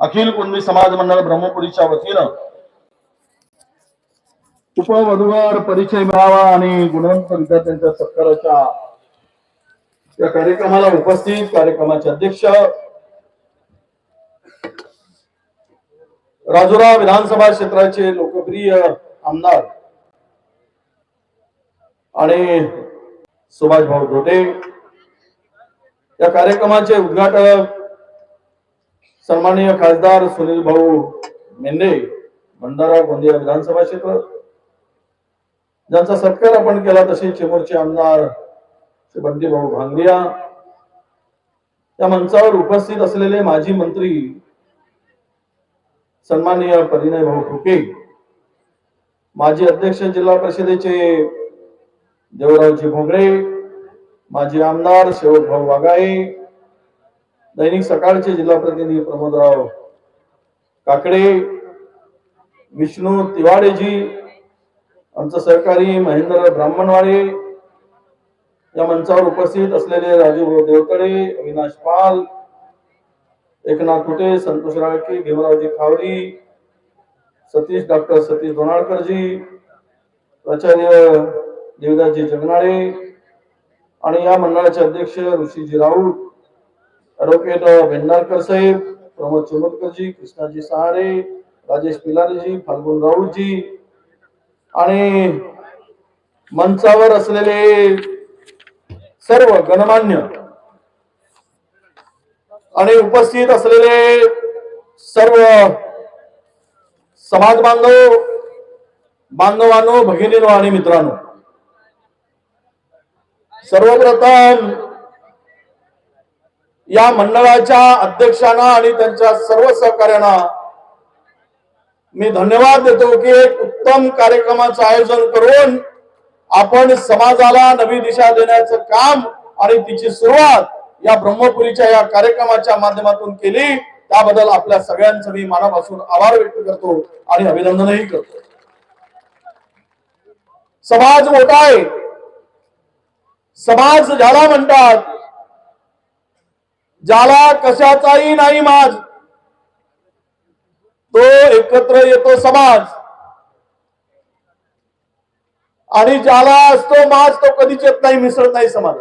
अखिल कुणबी समाज मंडळ ब्रह्मपुरीच्या वतीनं उपवधूवर परिचय मिळावा आणि गुणवंत विद्यार्थ्यांच्या सत्काराच्या या कार्यक्रमाला उपस्थित कार्यक्रमाचे अध्यक्ष राजुरा विधानसभा क्षेत्राचे लोकप्रिय आमदार आणि सुभाष भाऊ धोटे. या कार्यक्रमाचे उद्घाटक सन्माननीय खासदार सुनील भाऊ मेंढे भंडारा गोंदिया विधानसभा क्षेत्र. ज्यांचा सत्कार आपण केला तसे चिमूरचे आमदार श्री बंटी भाऊ भांगडिया त्या मंचावर उपस्थित असलेले माजी मंत्री सन्माननीय परिणय भाऊ फुके माजी अध्यक्ष जिल्हा परिषदेचे देवरावजी भोगळे माजी आमदार शेवट भाऊ वागाळे दैनिक सकाळचे जिल्हा प्रतिनिधी प्रमोदराव काकडे विष्णू तिवाडेजी आमचं सहकारी महेंद्र ब्राह्मणवाडे या मंचावर उपस्थित असलेले राजू देवतडे अविनाश पाल एकनाथ कुटे संतोष राळके भीमरावजी खावडी सतीश डॉक्टर सतीश दोनाळकरजी प्राचार्य देवदासजी जगनाळे आणि या मंडळाचे अध्यक्ष ऋषीजी राऊत ॲडव्होकेट भेंडारकर साहेब प्रमोद चिमुरकरजी कृष्णाजी सहारे राजेश पिलारेजी फाल्गुन राऊतजी आणि मंचावर असलेले सर्व गणमान्य आणि उपस्थित असलेले सर्व समाज बांधव बांधवांनो भगिनीनो आणि मित्रांनो सर्वप्रथम या मंडळाच्या अध्यक्षांना आणि त्यांच्या सर्व सहकार्यांना मी धन्यवाद देतो की एक उत्तम कार्यक्रमाचं आयोजन करून आपण समाजाला नवी दिशा देण्याचं काम आणि तिची सुरुवात या ब्रह्मपुरीच्या या कार्यक्रमाच्या माध्यमातून केली. त्याबद्दल आपल्या सगळ्यांचं मी मनापासून आभार व्यक्त करतो आणि अभिनंदनही करतो. समाज मोठा आहे. समाज ज्याला म्हणतात ज्याला कशाचाही नाही माज तो एकत्र येतो समाज. आणि ज्याला असतो माज तो कधीच येत नाही मिसळत नाही समाज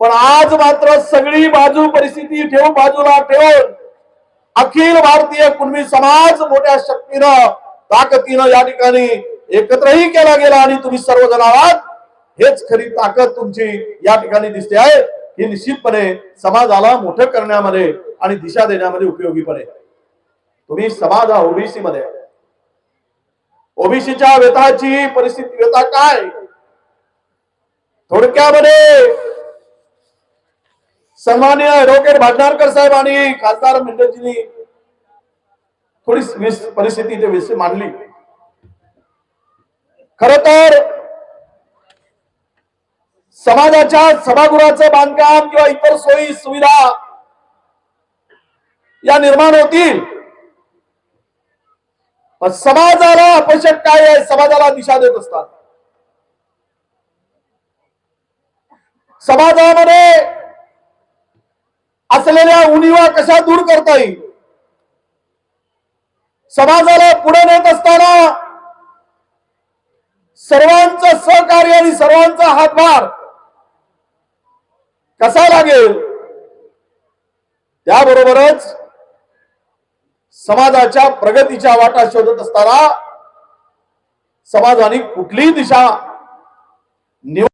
पण आज मात्र सगळी बाजू परिस्थिती ठेवून बाजूला ठेवून अखिल भारतीय कुणबी समाज मोठ्या शक्तीनं ताकदीनं या ठिकाणी एकत्रही केला गेला आणि तुम्ही सर्वजण आहात हेच खरी ताकद तुमची या ठिकाणी दिसते आहे. ही निश्चितपणे समाजाला मोठं करण्यामध्ये आणि दिशा देण्यामध्ये उपयोगी पडेल. तुम्ही समाज हा ओबीसी मध्ये ओबीसीच्या वेताची परिस्थिती व्यथा काय? थोडक्यामध्ये सन्मान्य ॲडव्होकेट भांडारकर साहेब आणि खासदार मंडळजींनी थोडी परिस्थिती ते मांडली. खर तर समाजाच्या सभागृहाचं बांधकाम किंवा इतर सोयी सुविधा या निर्माण होतील. पण समाजाला अपयश काय आहे? समाजाला दिशा देत असतात. समाजामध्ये असलेल्या उणीवा कशा दूर करता येईल? समाजाला पुढे नेत असताना सर्वांचं सहकार्य आणि सर्वांचा हातभार कसा लागेल? त्याबरोबरच समाजाच्या प्रगतीच्या वाटा शोधत असताना समाजाने कुठलीही दिशा निवड